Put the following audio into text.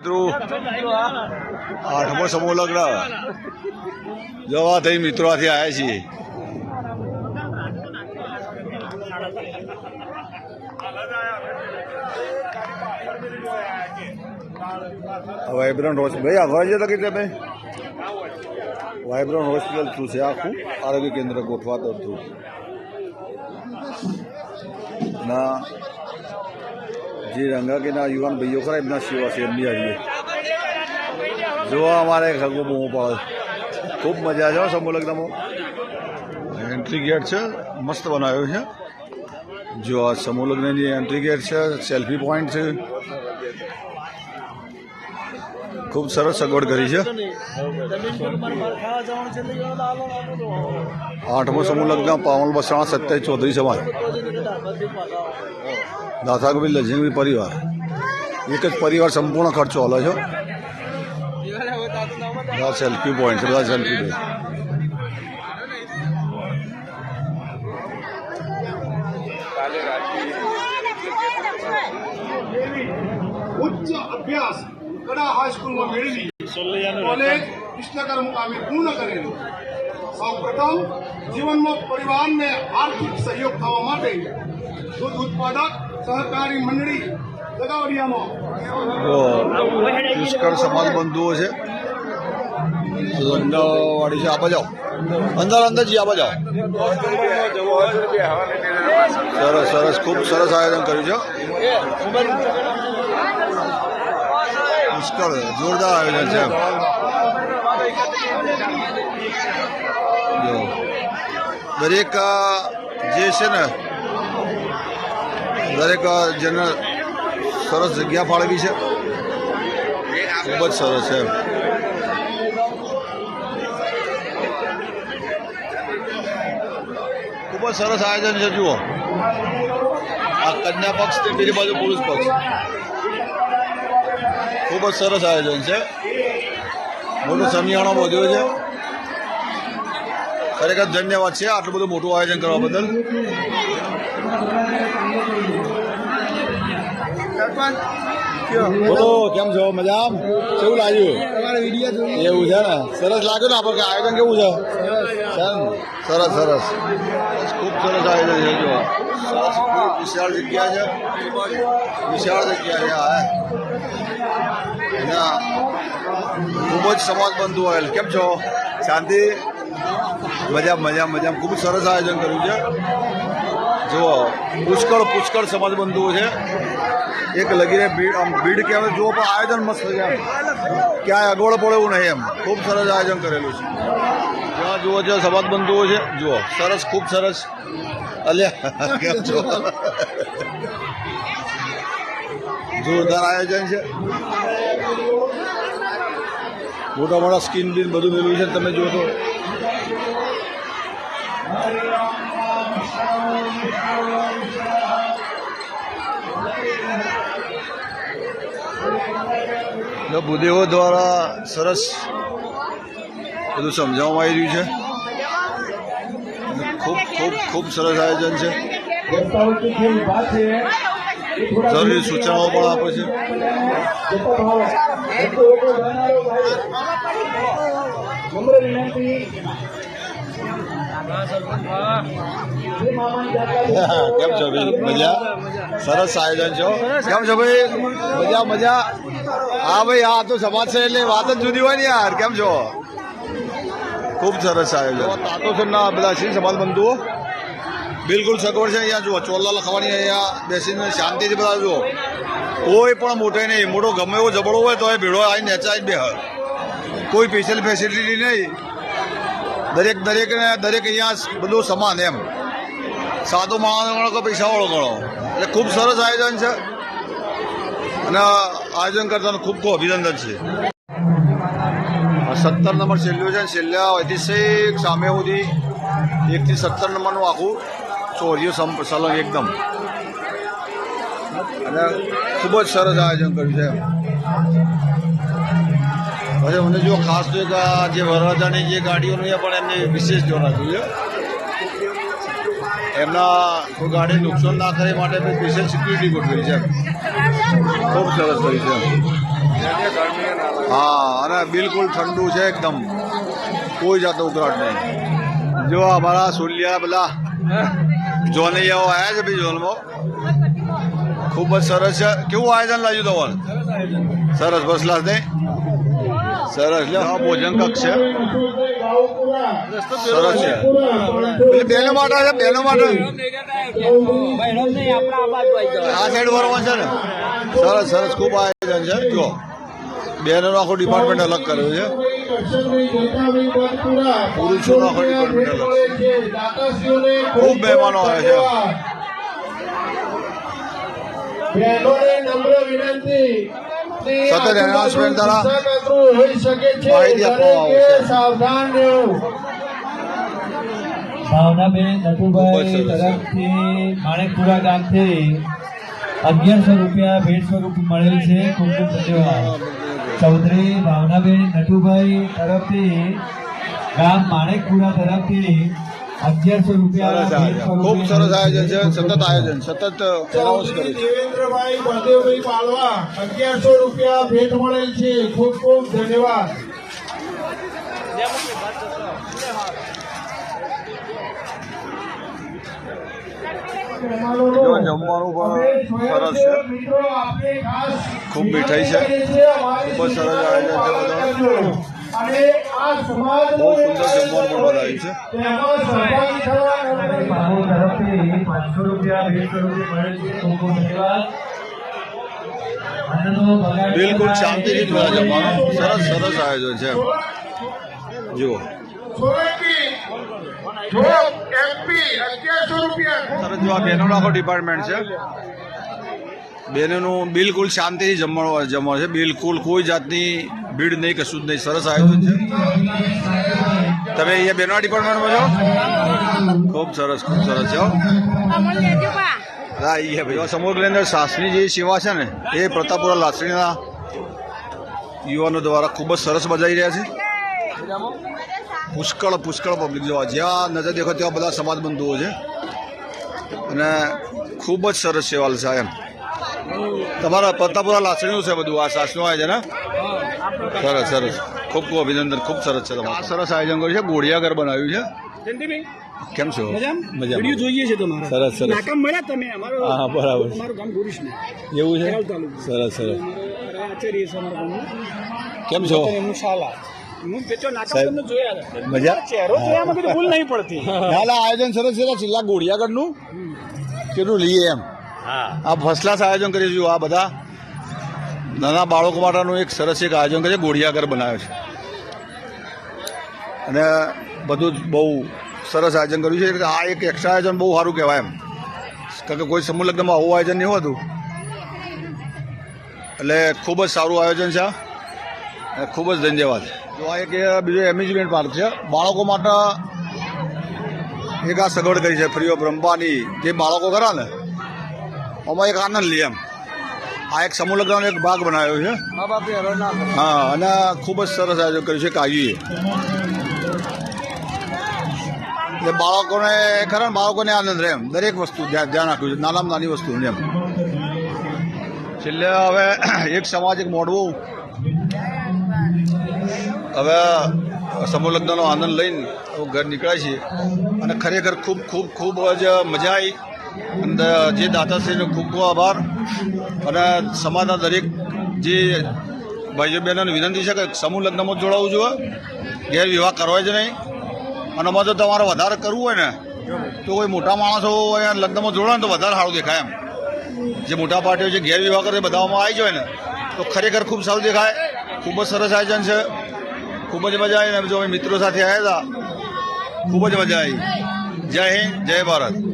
મિત્રો સમૂહ લગ્ન. જવા થઈ મિત્રોથી આવ્યા છીએ. વાઇબ્રન્ટ હોસ્પિટલ ભાઈ આગળ છે તકલીફ તમે વાઇબ્રન્ટ હોસ્પિટલ શું છે આખું. આરોગ્ય કેન્દ્ર ગોઠવાતો હતું ના. જે રંગાકીના યુવાન ભાઈઓ ખરા, એમના સેવા છે, એમની હારીએ જોવા અમારે ખગો બહુ પડે. ખૂબ મજા છે સમૂહ લગ્નમાં. એન્ટ્રી ગેટ છે, મસ્ત બનાવ્યો છે. જો આ સમૂહ લગ્નની એન્ટ્રી ગેટ છે સેલ્ફી પોઈન્ટ છે. ખૂબ સરસ સગવડ કરી છે. આઠમો સમૂહ લગ્ન પાવલ બસણા સત્યાવીસ ચૌધરી સમાજ કબીર લજંગી પરિવાર. એક જ પરિવાર સંપૂર્ણ ખર્ચો હાલે છે. બધા સેલ્ફી પોઈન્ટ છે બધા સેલ્ફી પોઈન્ટ ઉચ્ચ અભ્યાસ. કડા હાઈસ્કૂલમાં મેળવી કોલેજ કૃષ્ણકર મુકામે પૂર્ણ કરેલું. સૌ પ્રથમ જીવનમાં પરિવારને આર્થિક સહયોગ થવા માટે દૂધ ઉત્પાદક સહકારી મંડળી જગાવડિયામાં તો સમાજ બંધુઓ છે. લગ્નવાળી છે આપા જાઓ અંદર અંદર જી આપા જાઓ સરસ સરસ ખૂબ સરસ આયોજન કર્યું છે. પુષ્કળ જોરદાર આયોજન છે. દરેક જે છે ને, દરેક જેને સરસ જગ્યા ફાળવી છે. ખૂબ જ સરસ છે. ખૂબ જ સરસ આયોજન છે, જુઓ. આ કન્યા પક્ષ તે બીજી બાજુ પુરુષ પક્ષ? ખૂબ જ સરસ આયોજન છે. મોટું સમિયાણો વધ્યો છે. ખરેખર ધન્યવાદ છે આટલું બધું મોટું આયોજન કરવા બદલ. બોલો કેમ છો? મજા કેવું લાગ્યું? એવું છે ને? સરસ લાગ્યું ને આપણે આયોજન કેવું છે? સરસ. સરસ ખૂબ સરસ આયોજન છે જો. સરસ ખૂબ વિશાળ જગ્યા છે. વિશાળ જગ્યા છે હા એના ખૂબ જ સમાજ બંધુ આવેલ. કેમ છો? શાંતિ? મજા મજા મજા ખૂબ સરસ આયોજન કર્યું છે. જુઓ, પુષ્કળ પુષ્કળ સમાજ બંધુઓ છે. એક લગીને ભીડ, આમ ભીડ કહેવાય જુઓ પણ આયોજન મસ્ત છે એમ. ક્યાંય અગવડ પડે એવું નહીં એમ. ખૂબ સરસ આયોજન કરેલું છે. જ્યાં જુઓ, જ્યાં સમાજ બંધુઓ છે, જુઓ, સરસ, ખૂબ સરસ. અલ્યા કેમ છો? જોરદાર આયોજન છે. મોટા મોટા સ્કીન બીન બધું મેળવ્યું છે તમે જુઓ તો. ભૂદેવો દ્વારા સરસ બધું સમજાવવામાં આવી રહ્યું છે. ખૂબ ખૂબ ખૂબ સરસ આયોજન છે. જરૂરી સૂચનાઓ પણ આપે છે. કેમ છો ભાઈ? મજા? સરસ આયોજન છો કેમ છો ભાઈ? મજા મજા? હા ભાઈ આ તો સમાજ છે એટલે વાત જ જુદી હોય ને યાર. કેમ છો? ખૂબ સરસ આયોજન. તાતોસરના બધા છે સમાજ બંધુઓ? બિલકુલ સગવડ છે અહીંયા. જુઓ ચોલા લખવાની અહીંયા બેસીને શાંતિથી બધા જુઓ. કોઈ પણ મોટે નહીં. મોટો ગમે એવો જબડો હોય તો એ ભેળો આવીને નેચાઈ જ બે કોઈ સ્પેશિયલ ફેસિલિટી નહીં. દરેક દરેકને દરેક અહીંયા બધું સમાન એમ. સાદો માણસ ગણો કે પૈસાવાળો ગણો. એટલે ખૂબ સરસ આયોજન છે. અને આયોજન કરતાનું ખૂબ ખૂબ અભિનંદન છે. સત્તર નંબર છેલ્લું છે છેલ્લા છેક સામે સુધી એકથી સત્તર નંબરનું આખું ચોર્યું સલંગ એકદમ. અને ખૂબ જ સરસ આયોજન કર્યું છે પછી મને જો ખાસ તો એક જે વરરાજાની જે ગાડીઓનું એ પણ એમને વિશેષ ધ્યાન રાખ્યું છે એમના કોઈ ગાડી નુકસાન ના કરે માટે વિશેષ સિક્યુરિટી ગોઠવી છે ખૂબ સરસ હોય છે. હા અને બિલકુલ ઠંડુ છે એકદમ. કોઈ જાતનો ઉકળાટ નહીં. જો અમારા સુલિયા પેલા જોનૈયાઓ આવ્યા છે ભાઈ ઝોનમાં ખૂબ જ સરસ છે. કેવું આયોજન લાગ્યું તમારે? સરસ બસ ક્લાસ નહીં? સરસ લ્યો. આ ભોજન કક્ષ છે. સરસ છે. પેલી બહેનો માટે છે બહેનો માટે. આ સાઈડ વરવા છે ને? સરસ સરસ ખૂબ આયોજન છે. જો બહેનોનો આખો ડિપાર્ટમેન્ટ અલગ કર્યો છે. પુરુષોનો આખો ડિપાર્ટમેન્ટ અલગ ખૂબ મહેમાનો આવે છે. બહેનોને નમ્ર વિનંતી. સતત એનાઉન્સમેન્ટ દ્વારા માહિતી આપવામાં આવશે. સાવધાન ભાવનાબેન નટુભાઈ તરફથી માણેકપુરા ગામથી અગિયારસો રૂપિયા ભેટ સ્વરૂપ મળેલ છે. ખૂબ ખૂબ ધન્યવાદ. ચૌધરી ભાવનાબેન નટુભાઈ તરફથી ગામ માણેકપુરા તરફથી અગિયારસો રૂપિયા ખૂબ સરસ આયોજન છે. સતત આયોજન. સતત અનાઉન્સ કરે છે દેવેન્દ્રભાઈ બળદેવભાઈ પાલવા અગિયારસો રૂપિયા ભેટ મળેલ છે. ખૂબ ખૂબ ધન્યવાદ. જમવાનું પણ સરસ છે. મિત્રો આપણે ખાસ ખૂબ મીઠાઈ છે. ખૂબ સરસ આયોજન છે બધું. અને આ સમાજ બહુ સુંદર જમવાનું બનાવ્યું છે. તેમાં સહભાગી થવા બાબુ તરફથી પાંચસો રૂપિયા ભેટ સ્વરૂપે મળેલ છે. ખૂબ ખૂબ ધન્યવાદ. બિલકુલ શાંતિથી જ જમવાનું. સરસ સરસ આયોજન છે. જુઓ. સરસ જો આ બહેનોનો આખો ડિપાર્ટમેન્ટ છે. બહેનોનું બિલકુલ શાંતિથી જમવાનું જમવાનું છે. બિલકુલ કોઈ જાતની ભીડ નહીં કશું જ નહીં. સરસ આયોજન છે. તમે અહીંયા બહેનોના ડિપાર્ટમેન્ટમાં છો? ખૂબ સરસ ખૂબ સરસ છે હો. અહીંયા ભાઈ. સમગ્ર અંદર શાસ્ત્રી જે સેવા છે ને, એ પ્રતાપપુરા લાસણીના યુવાનો દ્વારા ખૂબ જ સરસ બજાવી રહ્યા છે. પુષ્કળ પુષ્કળ પબ્લિક જોવા. જ્યાં નજર દેખો ત્યાં બધા સમાજ બંધુઓ છે. અને ખૂબ જ સરસ સેવા છે એમ. તમારા પ્રતાપપુરા લાસણીનું છે બધું આ શાસનું આયોજન સરસ સરસ. ખૂબ ખૂબ અભિનંદન ખૂબ સરસ છે તમારું. આ સરસ આયોજન કર્યું છે. ગોળિયાઘર બનાવ્યું છે. કેમ છો? મજા વીડિયો જોઈએ છે તમારે. સરસ સરસ. નાકામ મળ્યા તમે. અમારો હા બરાબર. તમારું ગામ ગુરીશ એવું છે? સરસ સરસ. કેમ છો. મજા ચહેરો ભૂલ નહીં પડતી. ના ના આયોજન સરસ છે છેલ્લા ગોળિયાગઢનું કેટલું લઈએ એમ? આ ફર્સ્ટ ક્લાસ આયોજન છીએ, આ બધા નાના બાળકો માટેનું એક સરસ એક આયોજન કરીએ ગોળિયાઘર બનાવ્યો છે. અને બધું જ બહુ સરસ આયોજન કર્યું છે આ એક એક્સ્ટ્રા આયોજન બહુ સારું કહેવાય એમ. કારણ કે કોઈ સમૂહ લગ્નમાં આવું આયોજન નહીં હોતું. એટલે ખૂબ જ સારું આયોજન છે અને ખૂબ જ ધન્યવાદ. જો આ એક બીજો એમ્યુઝમેન્ટ પાર્ક છે. બાળકો માટે એક આ સગવડ કરી છે, ફ્રી ઓફ રમવાની જે બાળકો ખરા ને આમાં એક આનંદ લે એમ. આ એક સમૂહ લગ્નનો એક ભાગ બનાવ્યો છે. હા અને ખૂબ જ સરસ આયોજન કર્યું છે કાજીએ એટલે બાળકોને ખરા બાળકોને આનંદ રહે એમ. દરેક વસ્તુ ધ્યાન આપ્યું રાખ્યું છે નાનામાં નાની વસ્તુ એમ. છેલ્લે હવે એક સમાજ એક મોડવું. હવે સમૂહ લગ્નનો આનંદ લઈને ઘર નીકળાય છે. અને ખરેખર ખૂબ ખૂબ ખૂબ જ મજા આવી અને જે દાતાશ્રીનો ખૂબ ખૂબ આભાર. અને સમાજના દરેક જે ભાઈઓ બહેનોને વિનંતી છે કે સમૂહ લગ્નમાં જ જોડાવવું જોઈએ. ગેરવિવાહ કરવા જ નહીં. અને આમાં જો તમારે વધારે કરવું હોય ને, તો કોઈ મોટા માણસો અહીંયા લગ્નમાં જોડે તો વધારે સારું દેખાય એમ. જે મોટા પાર્ટીઓ જે ગેરવિવાહ કરે, બધામાં આવી જાય ને, તો ખરેખર ખૂબ સારું દેખાય. ખૂબ જ સરસ આયોજન છે. ખૂબ જ મજા આવી. અને જો અમે મિત્રો સાથે આવ્યા હતા, ખૂબ જ મજા આવી. જય હિન્દ, જય ભારત.